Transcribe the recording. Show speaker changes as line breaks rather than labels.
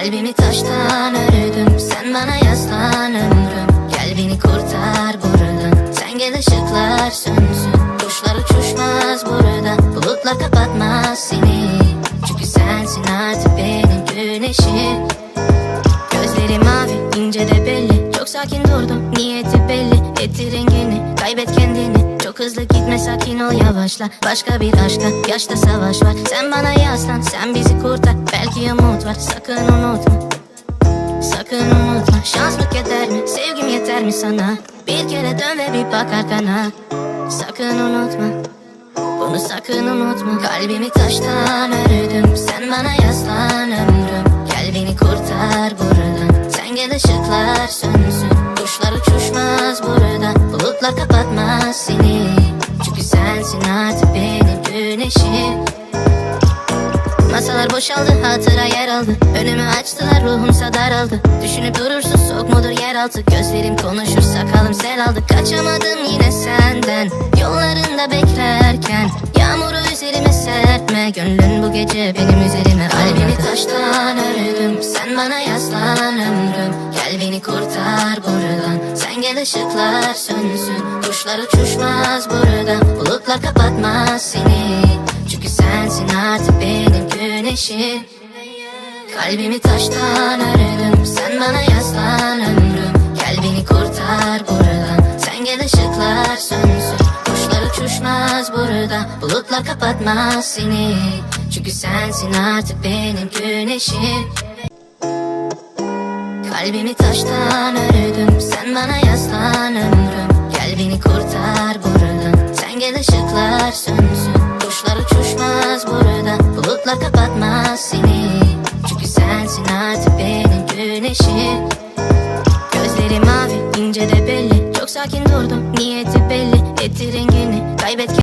Kalbimi taştan ördüm Sen bana yaslan ömrüm. Gel beni kurtar buradan. Sen gel ışıklar sönsün. Kuşlar uçuşmaz burada Bulutlar kapatmaz seni. Çünkü sensin artık benim güneşim. Gözleri mavi ince de belli. Çok sakin durdum niyeti belli. Etti rengini kaybet kendini. Çok hızlı gitme sakin ol yavaşla. Başka bir aşkla yaşta savaş var. Sen bana yaslan sen bizi kurtar. Belki umut var sakın unutma. Sakın unutma. Şanslık yeter mi? Sevgim yeter mi sana? Bir kere dön ve bir bak arkana. Sakın unutma. Bunu sakın unutma. Kalbimi taştan ördüm. Sen bana yaslan ömrüm. Gel beni kurtar buradan. Sen gel ışıklar sönsün Kuşlar uçuşmaz burada Bulutlar kapatmaz seni. Çünkü sensin artık benim güneşim. Masalar boşaldı hatıra yer aldı. Önümü açtılar ruhumsa daraldı Düşünüp durursun soğuk mudur yeraltı Gözlerim konuşur sakalım sel aldı. Kaçamadım yine senden. Yollarında beklerken Yağmuru üzerime serpme. Gönlün bu gece benim üzerime. Kalbimi taştan ördüm Sen bana yaslan ömrüm Gel beni kurtar buradan. Sen gel ışıklar sönsün. Kuşlar uçuşmaz burada Bulutlar kapatmaz seni. Çünkü sensin artık benim güneşim. Kalbimi taştan ördüm. Sen bana yaslan ömrüm. Gel beni kurtar buradan. Sen gel ışıklar sönsün. Kuşlar uçuşmaz burada Bulutlar kapatmaz seni. Çünkü sensin artık benim güneşim Kalbimi taştan ördüm Sen bana yaslan ömrüm. Gel beni kurtar buradan Sen gel ışıklar sönsün. Kuşlar uçuşmaz burada Bulutlar kapatmaz seni. Çünkü sensin artık benim güneşim. Gözleri mavi ince de belli. Çok sakin durdum niyeti belli. Etti rengini kaybet